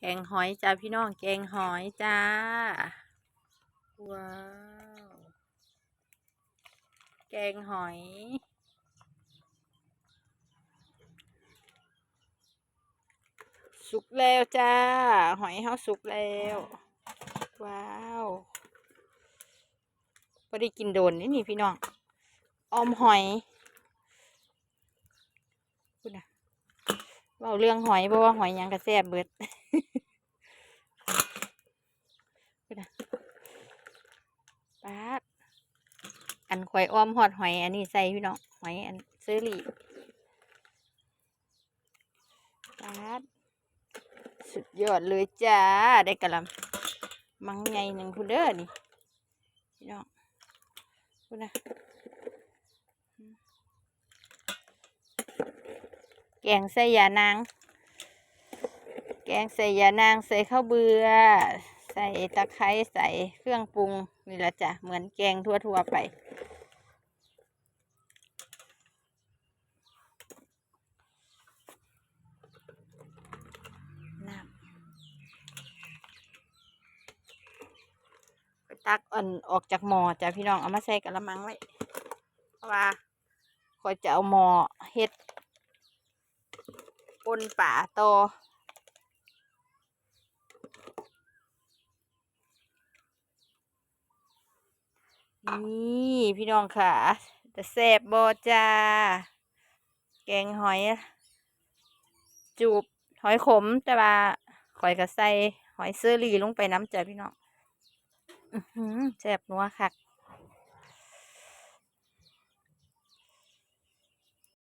แกงหอยจ้าพี่น้องแกงหอยจ้า ว้าว แกงหอย สุกแล้วจ้า หอยเฮาสุกแล้ว ว้าวพอได้กินโดนนี่นี่พี่น้อง ออมหอยพูดนะเว่าเรื่องหอยเพราะว่าหอยยังกระแซบเบิด พูดนะ ป๊าดอันข่อยอ้อมหอดหอย อันนี้ใส่พี่น้องหอยอันเซอรี่ป๊าดสุดยอดเลยจ้า ได้กะลำมังไงหนึ่งพูดเด้อนี่พี่น้องพูดนะแกงใส่ยานาง แกงใส่ยานางใส่ข้าวเบื่อ ใส่ตะไคร้ใส่เครื่องปรุงนี่แหละจ้ะเหมือนแกงทั่วๆไปน้ำตักอ่อนออกจากหม้อจ้ะพี่น้องเอามาใส่กระมังไว้เพราะว่าคอยจะเอาหมอเฮ็ดปนป่าโต นี่พี่น้องค่ะจะแซ่บบอจ้า แกงหอย จูบหอยขมแต่ว่าหอยกระใสหอยเซอรี่ลงไปน้ำจ้าพี่น้องอือหือแซ่บนัวคัก